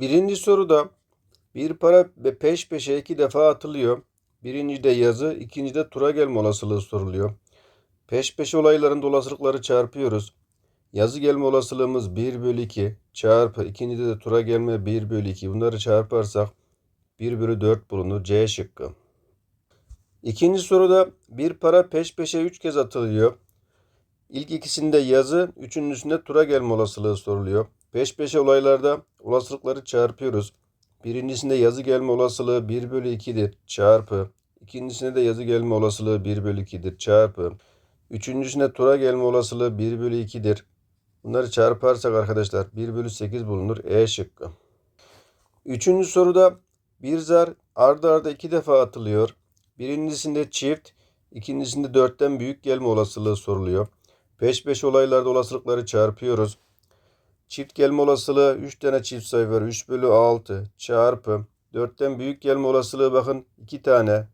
Birinci soruda bir para peş peşe iki defa atılıyor. Birincide yazı, ikincide tura gelme olasılığı soruluyor. Peş peşe olayların olasılıkları çarpıyoruz. Yazı gelme olasılığımız 1 bölü 2 çarpı ikincide de tura gelme 1 bölü 2. Bunları çarparsak 1 bölü 4 bulunur. C şıkkı. İkinci soruda bir para peş peşe 3 kez atılıyor. İlk ikisinde yazı, üçüncüsünde tura gelme olasılığı soruluyor. Peş peşe olaylarda olasılıkları çarpıyoruz. Birincisinde yazı gelme olasılığı 1 bölü 2'dir çarpı. İkincisinde de yazı gelme olasılığı 1 bölü 2'dir çarpı. Üçüncüsünde tura gelme olasılığı 1 bölü 2'dir. Bunları çarparsak arkadaşlar 1 bölü 8 bulunur. E şıkkı. Üçüncü soruda bir zar ardı arda iki defa atılıyor. Birincisinde çift, ikincisinde dörtten büyük gelme olasılığı soruluyor. Peş peşe olaylarda olasılıkları çarpıyoruz. Çift gelme olasılığı 3 tane çift sayı var. 3 bölü 6 çarpı 4'ten büyük gelme olasılığı bakın 2 tane.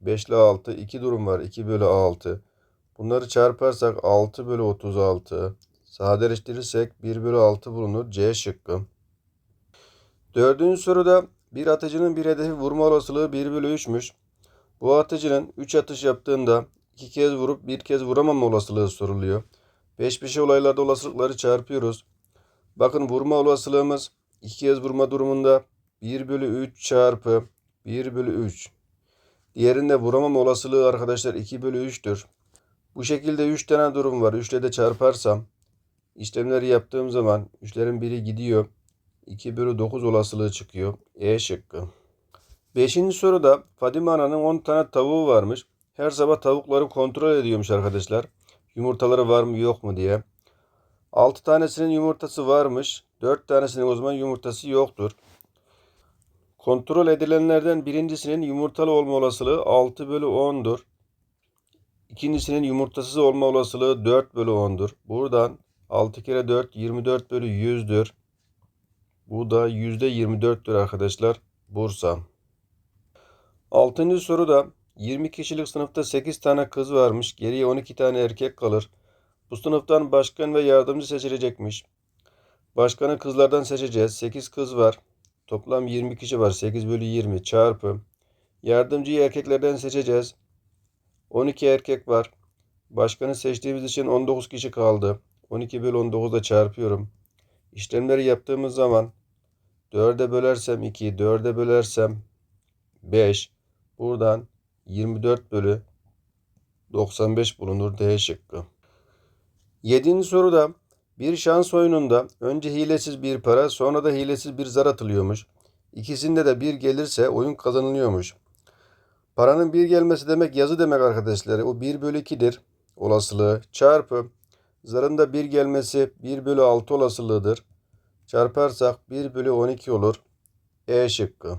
5 ile 6 2 durum var. 2 bölü 6. Bunları çarparsak 6 bölü 36. Sadeleştirirsek 1 bölü 6 bulunur. C şıkkı. Dördüncü soruda bir atıcının bir hedefi vurma olasılığı 1 bölü 3'müş. Bu atıcının 3 atış yaptığında 2 kez vurup 1 kez vuramama olasılığı soruluyor. Peş peşe olaylarda olasılıkları çarpıyoruz. Bakın vurma olasılığımız 2 kez vurma durumunda 1 bölü 3 çarpı 1 bölü 3. Diğerinde vuramama olasılığı arkadaşlar 2 bölü 3'tür. Bu şekilde 3 tane durum var. 3 ile de çarparsam işlemleri yaptığım zaman 3'lerin biri gidiyor. 2 bölü 9 olasılığı çıkıyor. E şıkkı. Beşinci soruda Fadime Ana'nın 10 tane tavuğu varmış. Her sabah tavukları kontrol ediyormuş arkadaşlar. Yumurtaları var mı yok mu diye. 6 tanesinin yumurtası varmış. 4 tanesinin o zaman yumurtası yoktur. Kontrol edilenlerden birincisinin yumurtalı olma olasılığı 6 bölü 10'dur. İkincisinin yumurtasız olma olasılığı 4 bölü 10'dur. Buradan 6 kere 4 24 bölü 100'dür. Bu da %24'tür arkadaşlar. Bursa. Altıncı soruda 20 kişilik sınıfta 8 tane kız varmış. Geriye 12 tane erkek kalır. Bu sınıftan başkan ve yardımcı seçilecekmiş. Başkanı kızlardan seçeceğiz. 8 kız var. Toplam 20 kişi var. 8 bölü 20 çarpı. Yardımcıyı erkeklerden seçeceğiz. 12 erkek var. Başkanı seçtiğimiz için 19 kişi kaldı. 12 bölü 19'da çarpıyorum. İşlemleri yaptığımız zaman 4'e bölersem 2, 4'e bölersem 5. Buradan 24 bölü 95 bulunur D şıkkı. Yedinci soruda bir şans oyununda önce hilesiz bir para sonra da hilesiz bir zar atılıyormuş. İkisinde de bir gelirse oyun kazanılıyormuş. Paranın bir gelmesi demek yazı demek arkadaşlar. O 1 bölü 2'dir olasılığı. Çarpı zarın da bir gelmesi 1 bölü 6 olasılığıdır. Çarparsak 1 bölü 12 olur. E şıkkı.